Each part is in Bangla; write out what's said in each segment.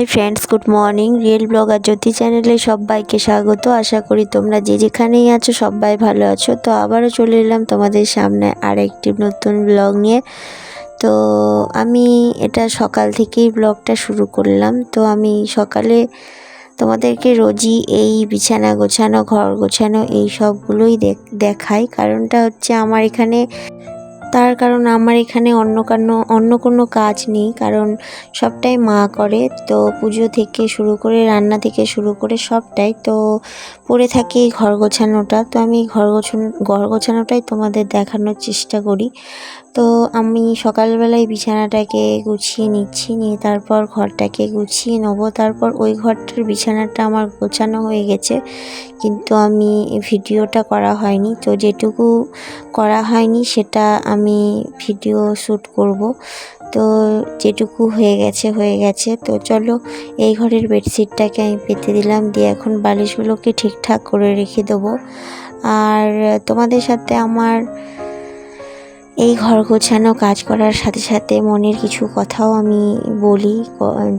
Hi friends, good morning. Real blogger Jyoti চ্যানেলে সবাইকে স্বাগত। আশা করি তোমরা যে যেখানেই আছো সবাই ভালো আছো। তো আবারও চলে এলাম তোমাদের সামনে আর একটি নতুন ব্লগ নিয়ে। তো আমি এটা সকাল থেকেই ব্লগটা শুরু করলাম। তো আমি সকালে তোমাদেরকে রোজই এই বিছানা গোছানো, ঘর গোছানো, এই সবগুলোই দেখাই। কারণটা হচ্ছে আমার এখানে তার কারণ আমার এখানে অন্য কোনো অন্য কোনো কাজ নেই, কারণ সবটাই মা করে। তো পুজো থেকে শুরু করে, রান্না থেকে শুরু করে সবটাই। তো পড়ে থাকে এই ঘর গোছানোটা। তো আমি ঘর গোছানো, ঘর গোছানোটাই তোমাদের দেখানোর চেষ্টা করি। তো আমি সকালবেলায় বিছানাটাকে গুছিয়ে নিচ্ছি, নিয়ে তারপর ঘরটাকে গুছিয়ে নেব। তারপর ওই ঘরটার বিছানাটা আমার গোছানো হয়ে গেছে, কিন্তু আমি ভিডিওটা করা হয়নি। তো যেটুকু করা হয়নি সেটা আমি ভিডিও শ্যুট করব। তো যেটুকু হয়ে গেছে হয়ে গেছে। তো চলো, এই ঘরের বেডশিটটাকে আমি পেতে দিলাম, দিয়ে এখন বালিশগুলোকে ঠিকঠাক করে রেখে দেবো। আর তোমাদের সাথে আমার এই ঘর গোছানো কাজ করার সাথে সাথে মনের কিছু কথাও আমি বলি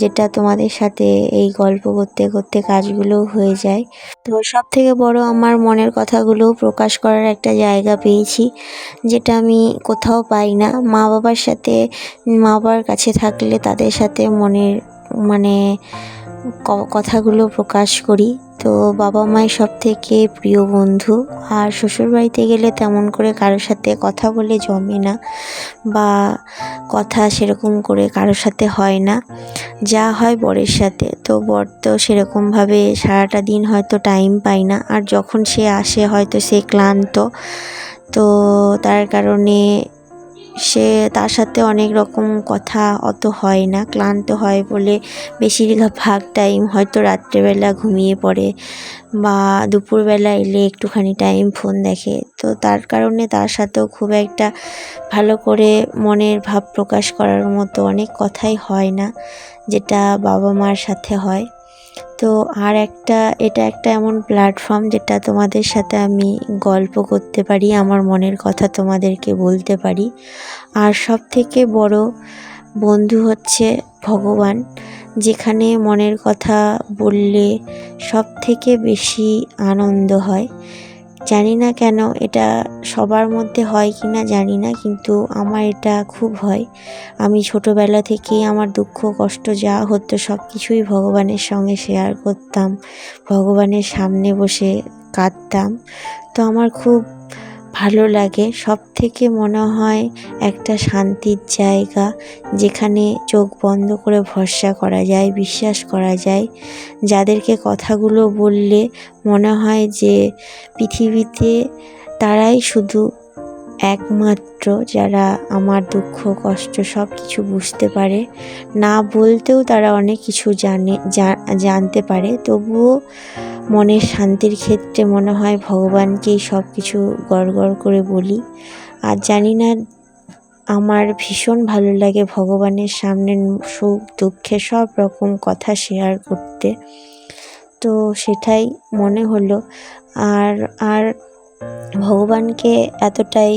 যেটা তোমাদের সাথে এই গল্প করতে করতে কাজগুলো হয়ে যায়। তো সব থেকে বড় আমার মনের কথাগুলো প্রকাশ করার একটা জায়গা পেয়েছি, যেটা আমি কোথাও পাই না। মা বাবার সাথে মা বাবার কাছে থাকলে তাদের সাথে মনের মানে কথাগুলো প্রকাশ করি। তো বাবা মায়ের সব থেকে প্রিয় বন্ধু। আর শ্বশুরবাড়িতে গেলে তেমন করে কারোর সাথে কথা বলে জমে না বা কথা সেরকম করে কারোর সাথে হয় না। যা হয় বরের সাথে। তো বর তো সেরকমভাবে সারাটা দিন হয়তো টাইম পায় না। আর যখন সে আসে হয়তো সে ক্লান্ত। তো তার কারণে সে তার সাথে অনেক রকম কথা অত হয় না, ক্লান্ত হয় বলে বেশিরভাগ টাইম হয়তো রাত্রেবেলা ঘুমিয়ে পড়ে বা দুপুরবেলা এলে একটুখানি টাইম ফোন দেখে। তো তার কারণে তার সাথেও খুব একটা ভালো করে মনের ভাব প্রকাশ করার মতো অনেক কথাই হয় না, যেটা বাবা মার সাথে হয়। তো আর একটা, এটা একটা এমন প্ল্যাটফর্ম যেটা তোমাদের সাথে আমি গল্প করতে পারি, আমার মনের কথা তোমাদেরকে বলতে পারি। আর সব থেকে বড় বন্ধু হচ্ছে ভগবান, যেখানে মনের কথা বললে সব থেকে বেশি আনন্দ হয়। জানি না কেন এটা সবার মধ্যে হয় কি না জানি না, কিন্তু আমার এটা খুব হয়। আমি ছোটোবেলা থেকেই আমার দুঃখ, কষ্ট, যা হতো সব কিছুই ভগবানের সঙ্গে শেয়ার করতাম। ভগবানের সামনে বসে কাঁদতাম। তো আমার খুব ভালো লাগে। সব থেকে মনে হয় একটা শান্তির জায়গা যেখানে চোখ বন্ধ করে ভরসা করা যায়, বিশ্বাস করা যায়। যাদেরকে কথাগুলো বললে মনে হয় যে পৃথিবীতে তারাই শুধু একমাত্র যারা আমার দুঃখ, কষ্ট সব কিছু বুঝতে পারে। না বলতেও তারা অনেক কিছু জানে, জানতে পারে। তবুও মনের শান্তির ক্ষেত্রে মনে হয় ভগবানকেই সব কিছু গড় করে বলি। আর জানি না, আমার ভীষণ ভালো লাগে ভগবানের সামনে সুখ, দুঃখে সব রকম কথা শেয়ার করতে। তো সেটাই মনে হলো। আর আর ভগবানকে এতটাই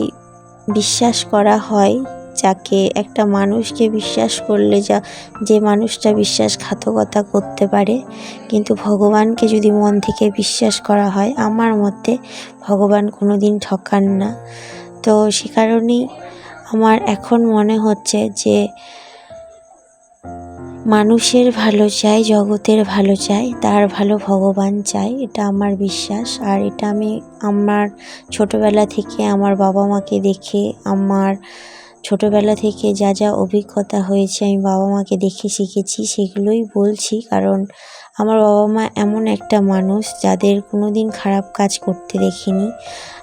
বিশ্বাস করা হয় যাকে একটা মানুষকে বিশ্বাস করলে যা, যে মানুষটা বিশ্বাসঘাতকতা করতে পারে। কিন্তু ভগবানকে যদি মন থেকে বিশ্বাস করা হয়, আমার মতে ভগবান কোনো দিন ঠকান না। তো সে কারণেই আমার এখন মনে হচ্ছে যে, মানুষের ভালো চাই, জগতের ভালো চাই, তার ভালো ভগবান চাই, এটা আমার বিশ্বাস। আর এটা আমি আমার ছোটোবেলা থেকে আমার বাবা মাকে দেখে, আমার ছোটোবেলা থেকে যা যা অভিজ্ঞতা হয়েছে আমি বাবা মাকে দেখে শিখেছি, সেগুলোই বলছি। কারণ আমার বাবা মা এমন একটা মানুষ যাদের কোনো দিন খারাপ কাজ করতে দেখিনি।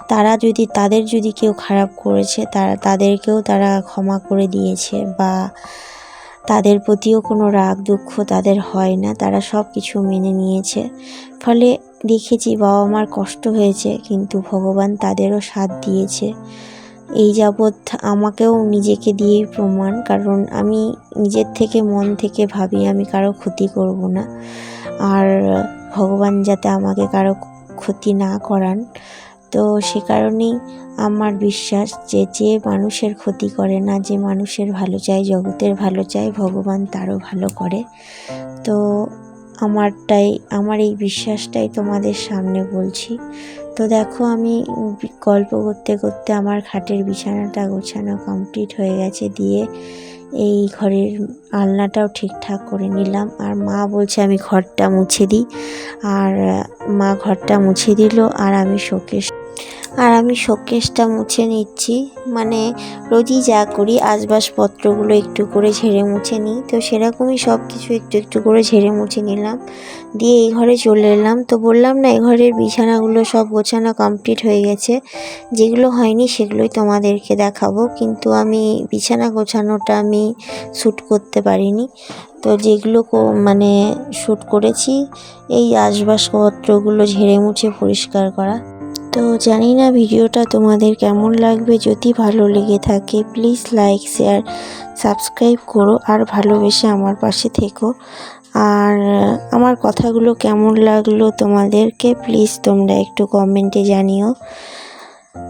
তারা যদি, তাদের যদি কেউ খারাপ করেছে, তারা, তাদেরকেও তারা ক্ষমা করে দিয়েছে বা তাদের প্রতিও কোনো রাগ, দুঃখ তাদের হয় না, তারা সব কিছু মেনে নিয়েছে। ফলে দেখেছি বাবা মার কষ্ট হয়েছে, কিন্তু ভগবান তাদেরও সাথ দিয়েছে। এই যাবৎ আমাকেও নিজেকে দিয়েই প্রমাণ, কারণ আমি নিজের থেকে, মন থেকে ভাবি আমি কারও ক্ষতি করব না। আর ভগবান যাতে আমাকে কারও ক্ষতি না করান, তো সে কারণেই আমার বিশ্বাস যে যে মানুষের ক্ষতি করে না, যে মানুষের ভালো চায়, জগতের ভালো চায়, ভগবান তারও ভালো করে। তো আমারটাই, আমার এই বিশ্বাসটাই তোমাদের সামনে বলছি। তো দেখো আমি গল্প করতে করতে আমার খাটের বিছানাটা গোছানো কমপ্লিট হয়ে গেছে দিয়ে এই ঘরের আলনাটাও ঠিকঠাক করে নিলাম। আর মা বলছে আমি ঘরটা মুছে দিই। আর, মা ঘরটা মুছে দিল আর আমি আর আমি শোকেসটা মুছে নিচ্ছি। মানে রোজই যা করি আসবাবপত্রগুলো একটু করে ঝেড়ে মুছে নিই। তো সেরকমই সব কিছু একটু একটু করে ঝেড়ে মুছে নিলাম। দিয়ে এই ঘরে চলে এলাম। তো বললাম না, এই ঘরের বিছানাগুলো সব গোছানো কমপ্লিট হয়ে গেছে। যেগুলো হয়নি সেগুলোই তোমাদেরকে দেখাবো। কিন্তু আমি বিছানা গোছানোটা আমি শ্যুট করতে পারিনি। তো যেগুলো মানে শ্যুট করেছি, এই আসবাবপত্রগুলো ঝেড়ে মুছে পরিষ্কার করা। তো জানি না ভিডিওটা তোমাদের কেমন লাগবে। যদি ভালো লেগে থাকে প্লিজ লাইক শেয়ার সাবস্ক্রাইব করো আর ভালোবেসে আমার পাশে থেকো। আর আমার কথাগুলো কেমন লাগল তোমাদেরকে প্লিজ তোমরা একটু কমেন্টে জানিও।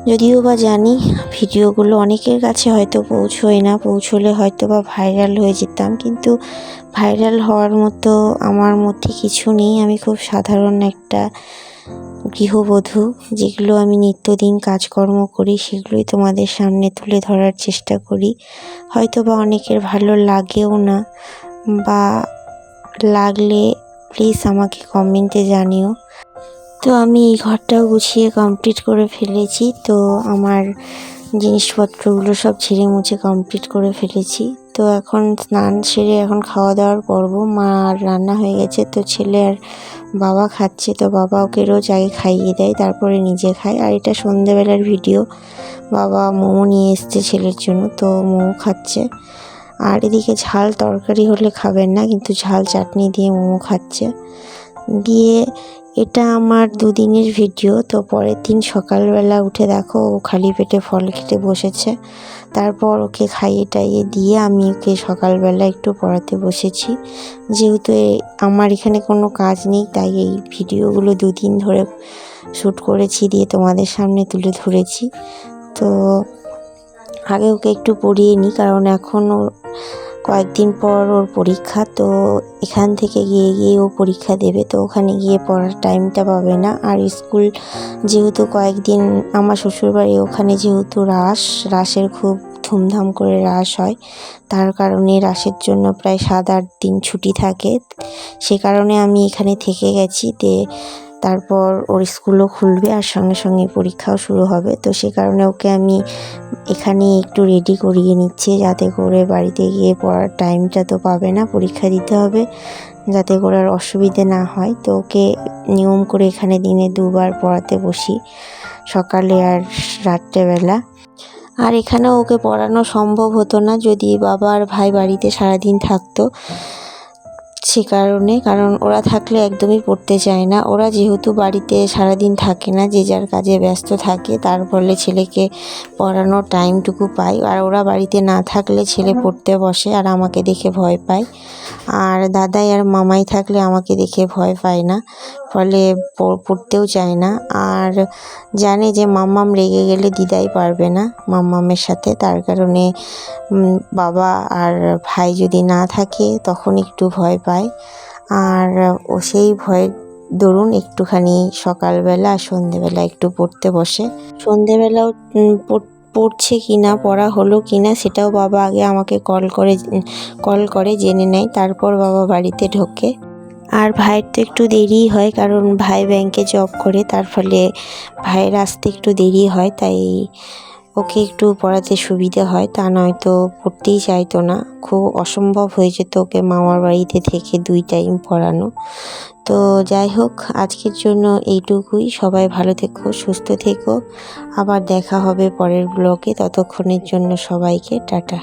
যদিও বা জানি, ভিডিওগুলো অনেকের কাছে হয়তো পৌঁছোয় না, পৌঁছলে হয়তো বা ভাইরাল হয়ে যেতাম। কিন্তু ভাইরাল হওয়ার মতো আমার মধ্যে কিছু নেই। আমি খুব সাধারণ একটা গৃহবধূ, যেগুলো আমি নিত্যদিন কাজকর্ম করি, সেগুলোই তোমাদের সামনে তুলে ধরার চেষ্টা করি। হয়তো বা অনেকের ভালো লাগেও না, বা লাগলে প্লিজ আমাকে কমেন্টে জানিও। তো আমি এই ঘরটাও গুছিয়ে কমপ্লিট করে ফেলেছি, তো আমার জিনিসপত্রগুলো সব ছিঁড়ে মুছে কমপ্লিট করে ফেলেছি। তো এখন স্নান সেরে এখন খাওয়া দাওয়ার পর্ব, মা রান্না হয়ে গেছে, তো ছেলে আর বাবা খাচ্ছে, তো বাবা ওকে রোজ আগে খাইয়ে দেয়, তারপরে নিজে খায়। আর এটা সন্ধেবেলার ভিডিও। বাবা মোমো নিয়ে এসছে ছেলের জন্য, তো মোমো খাচ্ছে। আর এদিকে ঝাল তরকারি হলে খাবেন না, কিন্তু ঝাল চাটনি দিয়ে মোমো খাচ্ছে। দিয়ে এটা আমার দুদিনের ভিডিও, তো পরের দিন সকালবেলা উঠে দেখো ও খালি পেটে ফল খেতে বসেছে। তারপর ওকে খাইয়ে টাইয়ে দিয়ে আমি ওকে সকালবেলা একটু পড়াতে বসেছি। যেহেতু আমার এখানে কোনো কাজ নেই, তাই এই ভিডিওগুলো দুদিন ধরে শ্যুট করেছি, দিয়ে তোমাদের সামনে তুলে ধরেছি। তো আগে ওকে একটু পড়িয়ে নিই, কারণ এখন কয়েকদিন পর ওর পরীক্ষা, তো এখান থেকে গিয়ে গিয়ে ও পরীক্ষা দেবে, তো ওখানে গিয়ে পড়ার টাইমটা পাবে না। আর স্কুল যেহেতু কয়েকদিন, আমার শ্বশুরবাড়ি ওখানে যেহেতু রাস রাসের খুব ধুমধাম করে রাস হয়। তার কারণে রাসের জন্য প্রায় সাত আট দিন ছুটি থাকে। সে কারণে আমি এখানে থেকে গেছি। তে তারপর ওর স্কুলও খুলবে আর সঙ্গে সঙ্গে পরীক্ষাও শুরু হবে। তো সে কারণে ওকে আমি এখানে একটু রেডি করিয়ে নিচ্ছি যাতে করে বাড়িতে গিয়ে পড়ার টাইমটা তো পাবে না, পরীক্ষা দিতে হবে যাতে করে আর অসুবিধে না হয়। তো ওকে নিয়ম করে এখানে দিনে দুবার পড়াতে বসি, সকালে আর রাত্রেবেলা। আর এখানেও ওকে পড়ানো সম্ভব হতো না, যদি বাবা আর ভাই বাড়িতে সারাদিন থাকতো। সে কারণে, কারণ ওরা থাকলে একদমই পড়তে চায় না। ওরা যেহেতু বাড়িতে সারাদিন থাকে না, যে যার কাজে ব্যস্ত থাকে, তার ফলে ছেলেকে পড়ানোর টাইমটুকু পায়। আর ওরা বাড়িতে না থাকলে ছেলে পড়তে বসে আর আমাকে দেখে ভয় পায়। আর দাদাই আর মামাই থাকলে আমাকে দেখে ভয় পায় না। ফলে পড়তেও চায় না। আর জানে যে মাম্মাম রেগে গেলে দিদাই পারবে না মাম্মামের সাথে। তার কারণে বাবা আর ভাই যদি না থাকে তখন একটু ভয় পায়। আর ও সেই ভয়ের দরুন একটুখানি সকালবেলা আর সন্ধেবেলা একটু পড়তে বসে। সন্ধেবেলাও পড়ছে কি না পড়া হলো কি না সেটাও বাবা আগে আমাকে কল করে কল করে জেনে নেয়। তারপর বাবা বাড়িতে ঢোকে। আর ভাইয়ের তো একটু দেরিই হয়, কারণ ভাই ব্যাংকে জব করে, তার ফলে ভাইয়ের আসতে একটু দেরি হয়, তাই ওকে একটু পড়াতে সুবিধে হয়, তা নয়তো পড়তেই চাইতো না। খুব অসম্ভব হয়ে যেত ওকে মামার বাড়িতে থেকে দুই টাইম পড়ানো। তো যাই হোক, আজকের জন্য এইটুকুই। সবাই ভালো থেকো, সুস্থ থেকো। আবার দেখা হবে পরের ব্লগে ততক্ষণের জন্য সবাইকে টাটা।